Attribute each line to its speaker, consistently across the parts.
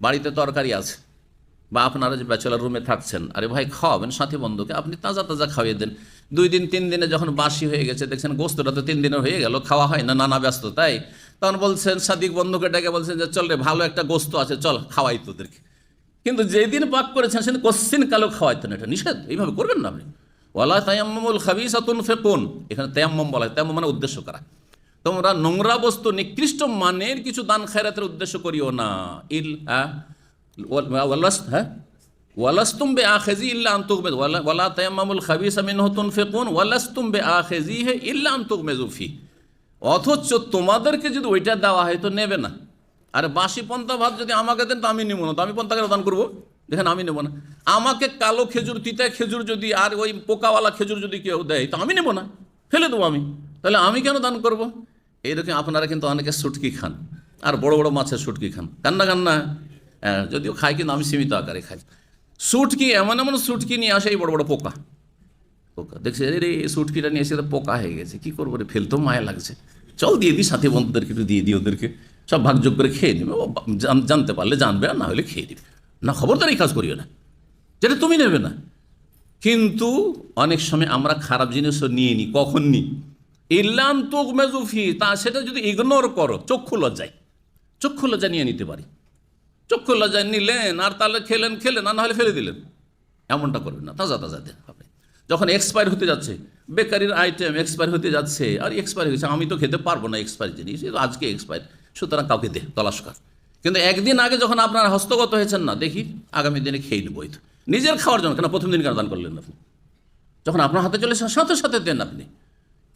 Speaker 1: বাড়িতে তরকারি আছে, বা আপনারা যে ব্যাচেলার রুমে থাকছেন, আরে ভাই খাওয়াবেন সাথী বন্ধুকে, আপনি তাজা তাজা খাইয়ে দেন। দুই দিন, তিন দিনে যখন বাসি হয়ে গেছে, দেখছেন গোস্তটা তো তিন দিনের হয়ে গেল, খাওয়া হয় না, নানা ব্যস্ত তাই তখন বলছেন, সাদিক বন্ধুকে ডেকে বলছেন যে, চল রে, ভালো একটা গোস্ত আছে, চল, খাওয়াই তোদেরকে। কিন্তু যেদিন পাক করেছেন, সেদিন কোশ্চিন কালো খাওয়াইতেন এটা, নিষেধ, এইভাবে করবেন না আপনি। ওয়ালা তায়াম্মুল খাবিসাতুন ফেকুন, এখানে তায়াম্মম বলা হয়, তায়াম্মম মানে উদ্দেশ্য করা। তোমরা নোংরা বস্তু, নিকৃষ্ট মানের কিছু দান খায়রাতের উদ্দেশ্য করিও না। ইল হ্যাঁ ওয়ালাস ওয়ালাস্তুম বে আখেজি ইল্লা আন্তুকমেদ ওয়ালা তায়াম্মামুল খাবিসা মিনহু তুনফিকুন। ওয়ালাস্তুম বে আখেজি হে ইল্লা আন্তুকমেজু ফি। অথচ তোমাদেরকে যদি ওইটা দেওয়া হয় তো নেবে না। আর বাসি পন্থা ভাত যদি আমাকে দেন তো আমি নেব না। তো আমি পন্থা কেন দান করব? দেখেন, আমি নেব না। আমাকে কালো খেজুর, তিতা খেজুর যদি, আর ওই পোকাওয়ালা খেজুর যদি কেউ দেয় তো আমি নেব না। ফেলে দেবো আমি। তাহলে আমি কেন দান করব? এইরকম আপনারা কিন্তু অনেকে সুটকি খান আর বড় বড় মাছের সুটকি খান। কান্না কান্না হ্যাঁ, যদিও খাই কিন্তু আমি সীমিত আকারে খাই। সুটকি এমন এমন সুটকি নিয়ে আসে এই বড় বড় পোকা। পোকা দেখছে রে সুটকিটা নিয়ে এসে পোকা হয়ে গেছে কি করব রে ফেলতেও মায়া লাগছে। চল দিয়ে দিই সাথে বন্ধুদেরকে একটু দিয়ে দিই ওদেরকে। সব ভাগযোগ করে খেয়ে নেবে ও জান- জানতে পারলে জানবে আর না হলে খেয়ে দিবে না খবরদার এই কাজ করিও না। যেটা তুমি নেবে না। কিন্তু অনেক সময় আমরা খারাপ জিনিসও নিয়ে নিই কখন নিই ইল্লাম তোক মেজুফি তা সেটা যদি ইগনোর করো, চক্ষু লজ্জায়। চক্ষু লজ্জা নিয়ে নিতে পারি। চক্ষু লজ্জায় নিলেন, আর তাহলে খেলেন খেলেন, আর না হলে ফেলে দিলেন। এমনটা করবেন না, তাজা তাজা দেন আপনি। যখন এক্সপায়ার হতে যাচ্ছে, বেকারির আইটেম এক্সপায়ার হতে যাচ্ছে, আর এক্সপায়ার হয়েছে, আমি তো খেতে পারব না এক্সপায়ার জিনিস আজকে এক্সপায়ার সুতরাং কাউকে দে, তলাশ কর। কিন্তু একদিন আগে যখন আপনার হস্তগত হয়েছেন না, দেখি আগামী দিনে খেয়ে নেব নিজের খাওয়ার জন্য, কেন প্রথম দিন কেন দান করলেন আপনি? যখন আপনার হাতে চলে সাথে সাথে দেন আপনি।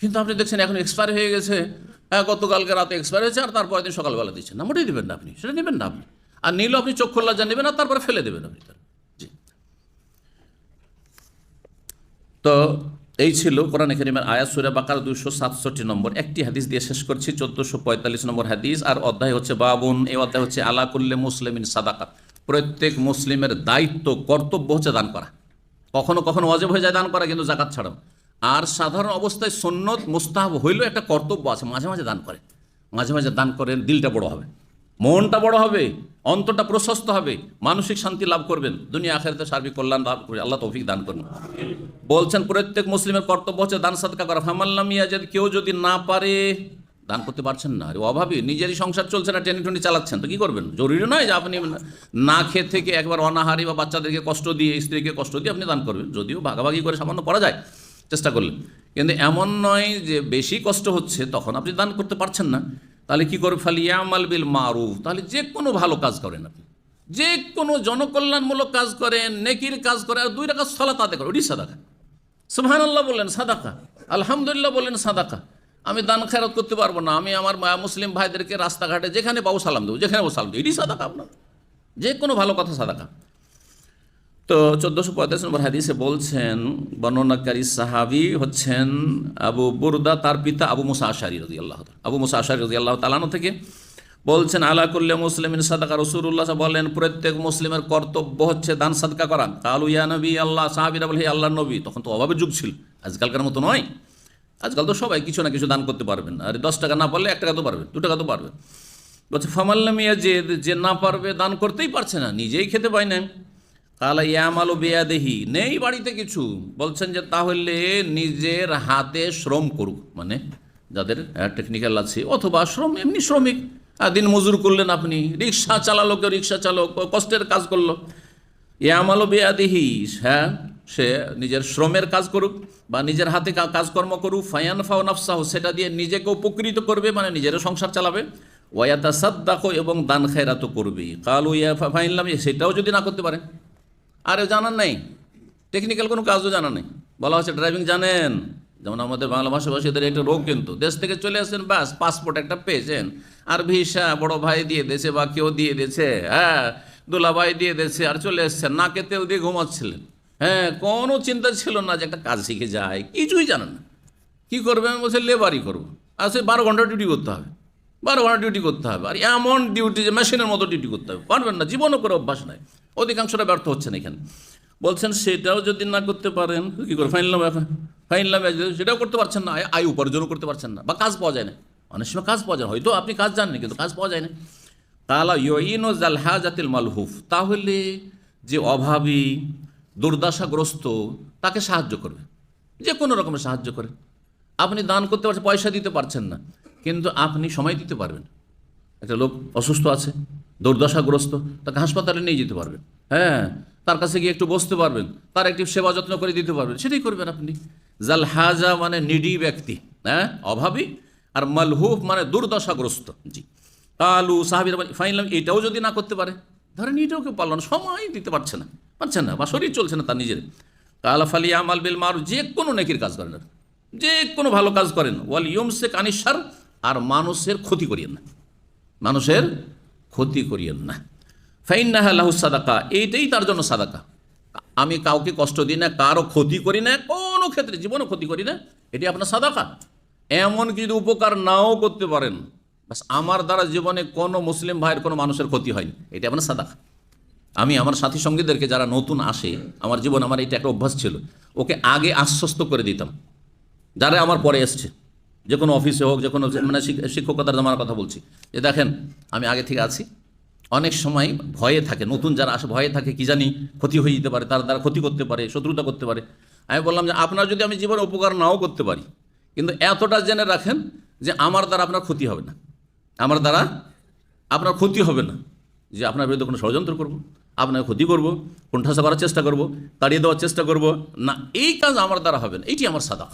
Speaker 1: কিন্তু আপনি দেখছেন এখন এক্সপায়ার হয়ে গেছে। হ্যাঁ গতকালকে রাতে এক্সপায়ার হয়েছে, আর তারপরের দিন সকালবেলা দিচ্ছেন না। মোটেই দেবেন না আপনি, সেটা নেবেন না আপনি। আর নিলেও আপনি চক্ষু লজ্জা নেবেন আর তারপরে ফেলে দেবেন আপনি তার। জি। তো এই ছিল কোরআন করিমের আয়াত, সুরা বাকার দুশো সাতষট্টি নম্বর। একটি হাদিস দিয়ে শেষ করছি, চোদ্দোশো পঁয়তাল্লিশ নম্বর হাদিস। আর অধ্যায় হচ্ছে বাবুন, এই অধ্যায় হচ্ছে আলা কুল্লে মুসলিমিন সাদাকাত প্রত্যেক মুসলিমের দায়িত্ব, কর্তব্য হচ্ছে দান করা। কখনো কখনো অজেব হয়ে যায় দান করা, কিন্তু জাকাত ছাড়াও। আর সাধারণ অবস্থায় সন্ন্যত মুস্তাহাব হইলেও একটা কর্তব্য আছে, মাঝে মাঝে দান করে। মাঝে মাঝে দান করেন, দিলটা বড় হবে। মনটা বড় হবে, অন্তরটা প্রশস্ত হবে, মানসিক শান্তি লাভ করবেন। দুনিয়া, আখেরাতে সার্বিক কল্যাণ লাভ করবে আল্লাহ তৌফিক দান করুন। বলছেন, প্রত্যেক মুসলিমের কর্তব্য হচ্ছে দান, সাদকা করা। ফামাল্লাম ইয়াজাদ, কেউ যদি না পারে, দান করতে পারছেন না। অভাবী, নিজেরই সংসার চলছে না টেনে টুনি চালাচ্ছেন, তো কী করবেন? জরুরি নয় যে আপনি না খেয়ে থেকে একবার অনাহারি বা বাচ্চাদেরকে কষ্ট দিয়ে, স্ত্রীকে কষ্ট দিয়ে আপনি দান করবেন। যদিও ভাগাভাগি করে সামান্য করা যায়। চেষ্টা করলেন। কিন্তু এমন নয় যে বেশি কষ্ট হচ্ছে, তখন আপনি দান করতে পারছেন না। তাহলে কি করে ফালি ইয়ামাল বিল মারুফ। তাহলে যে কোনো ভালো কাজ করেন আপনি। যে কোনো জনকল্যাণমূলক কাজ করেন, নেকির কাজ করে আর দুই টাকা সলা তাতে করে ওটি সাদাকা। সুবহানাল্লাহ বললেন সাদাকা। আলহামদুলিল্লাহ বললেন সাদাকা। আমি দান খেরত করতে পারব না। আমি আমার মুসলিম ভাইদেরকে রাস্তাঘাটে যেখানে পাবো সালাম দেবো, যেখানে পাবো সালাম দেবো এটি সাদাকা আপনার। যে কোনো ভালো কথা সাদাকা। তো চোদ্দোশো পঁয়তাল্লিশ নম্বর হাদিসে বলছেন, বর্ণনাকারী সাহাবি হচ্ছেন আবু বুরদা, তার পিতা আবু মুসা আশারি রাজি আল্লাহ আবু মুসা আশারি রাজি আল্লাহ তালানো থেকে বলছেন, আলা করলে মুসলিমিন সাদাকা রসুল্লাহ বলেন, প্রত্যেক মুসলিমের কর্তব্য হচ্ছে দান সাদকা করা। কালু ইয়া নবী আল্লাহ সাহাবিরা বলে, হে আল্লাহ নবী তখন তো অভাবের যুগ ছিল, আজকালকার মতো নয়। আজকাল তো সবাই কিছু না কিছু দান করতে পারবেন আর দশ টাকা না পারলে এক টাকা তো পারবেন দু টাকা তো পারবেন বলছে ফামাল্লামিয়া যে যে না পারবে দান করতেই পারছে না, নিজেই খেতে পায় না কালা ইয়ামালো বেয়াদেহি, নেই বাড়িতে কিছু? বলছেন যে তাহলে নিজের হাতে শ্রম করুক মানে যাদের টেকনিক্যাল আছে, অথবা শ্রম, এমনি শ্রমিক। দিন মজুর করলেন আপনি, রিক্সা চালালো কেউ রিক্সা চালক কষ্টের কাজ করল। ইয়ামালো বেয়াদিহি হ্যাঁ সে নিজের শ্রমের কাজ করুক, বা নিজের হাতে কাজকর্ম করুক ফায়ান ফাও নাফসাহ, সেটা দিয়ে নিজেকে উপকৃত করবে মানে নিজের সংসার চালাবে। ওয়াতা সাদ্দাকো এবং দান খেরাতো করবে। কালু ইয়া ফাইনলাম, সেটাও যদি না করতে পারে। আরে জানার নেই। টেকনিক্যাল কোনো কাজও জানা নেই। বলা হচ্ছে ড্রাইভিং জানেন। যেমন আমাদের বাংলা ভাষাভাষীদের একটা রোগ কিন্তু। দেশ থেকে চলে আসছেন বাস পাসপোর্ট একটা পেয়েছেন। আর ভিসা বড় ভাই দিয়ে দিয়েছে বা কেউ দিয়ে দিয়েছে হ্যাঁ দুলাভাই দিয়ে দিয়েছে আর চলে এসছেন। নাকে তেল দিয়ে ঘুমাচ্ছিলেন। হ্যাঁ কোনো চিন্তা ছিল না যে একটা কাজ শিখে যায়। কিছুই জানেন না। কী করবেন বলছে লেবারই করব। আর সে বারো ঘণ্টা ডিউটি করতে হবে। বারো ঘণ্টা ডিউটি করতে হবে। আর এমন ডিউটি যে মেশিনের মতো ডিউটি করতে হবে। পারবেন না। জীবনও করে অভ্যাস নাই। অধিকাংশটা ব্যর্থ হচ্ছেন এখানে। বলছেন, সেটাও যদি না করতে পারেন, কী করে? ফাইনাল লাভ ফাইন সেটাও করতে পারছেন না। আয়- উপার্জনও করতে পারছেন না। বা কাজ পাওয়া যায় না। অনেক সময় কাজ পাওয়া যায় হয়তো আপনি কাজ জানেন, কিন্তু কাজ পাওয়া যায় না। কালা ইয়ইন ও জালহাজাতিল মালহুফ। তাহলে যে অভাবী, দুর্দশাগ্রস্ত, তাকে সাহায্য করবে। যে কোনো রকমের সাহায্য করে। আপনি দান করতে পারছেন, পয়সা দিতে পারছেন না। কিন্তু আপনি সময় দিতে পারবেন। একটা লোক অসুস্থ আছে, দুর্দশাগ্রস্ত, তাকে হাসপাতালে নিয়ে যেতে পারবেন। হ্যাঁ তার কাছে গিয়ে একটু বসতে পারবেন, তার একটি সেবা যত্ন করে দিতে পারবেন, সেটাই করবেন আপনি। জাল হাজা মানে নিডি ব্যক্তি হ্যাঁ অভাবী, আর মালহুফ মানে দুর্দশাগ্রস্ত, জি। কালু সাহাবির ফাইনলাম এটাও যদি না করতে পারে, ধরেন এটাও কেউ পারল না সময় দিতে পারছে না পারছে না, বা শরীর চলছে না তার নিজের। কালা ফালি আমাল বিল মারু যে কোনো নেকির কাজ করেন। যে কোনো ভালো কাজ করেন ওয়াল ইয়ম সে কানিসার আর মানুষের ক্ষতি করিয়েন না। মানুষের ক্ষতি করিয়েন না। ফাইন্নাহা লাহু সাদাকা, এইটাই তার জন্য সাদাকা। আমি কাউকে কষ্ট দিই না, কারও ক্ষতি করি না, কোনো ক্ষেত্রে জীবনও ক্ষতি করি না এটি আপনার সাদাকা। এমন যদি উপকার নাও করতে পারেন বাস আমার দ্বারা জীবনে কোনো মুসলিম ভাইয়ের কোনো মানুষের ক্ষতি হয়নি এটি আপনার সাদাকা। আমি আমার সাথী সঙ্গীদেরকে যারা নতুন আসে, আমার জীবন আমার এটা একটা অভ্যাস ছিল, ওকে আগে আশ্বস্ত করে দিতাম। যারা আমার পরে এসছে। যে কোনো অফিসে হোক, যে কোনো মানে শিক- শিক্ষকতার আমার কথা বলছি। যে দেখেন, আমি আগে থেকে আছি। অনেক সময় ভয়ে থাকে, নতুন যারা আসে, ভয়ে থাকে, কি জানি ক্ষতি হয়ে যেতে পারে, তার দ্বারা ক্ষতি করতে পারে, শত্রুতা করতে পারে। আমি বললাম যে, আপনার যদি আমি জীবনে উপকার নাও করতে পারি, কিন্তু এতটা জেনে রাখেন যে আমার দ্বারা আপনার ক্ষতি হবে না। আমার দ্বারা আপনার ক্ষতি হবে না। যে আপনার বিরুদ্ধে কোনো ষড়যন্ত্র করব আপনার ক্ষতি করব, কোণঠাসা করার চেষ্টা করব, তাড়িয়ে দেওয়ার চেষ্টা করব, না, এই কাজ আমার দ্বারা হবে না। এইটি আমার সাদা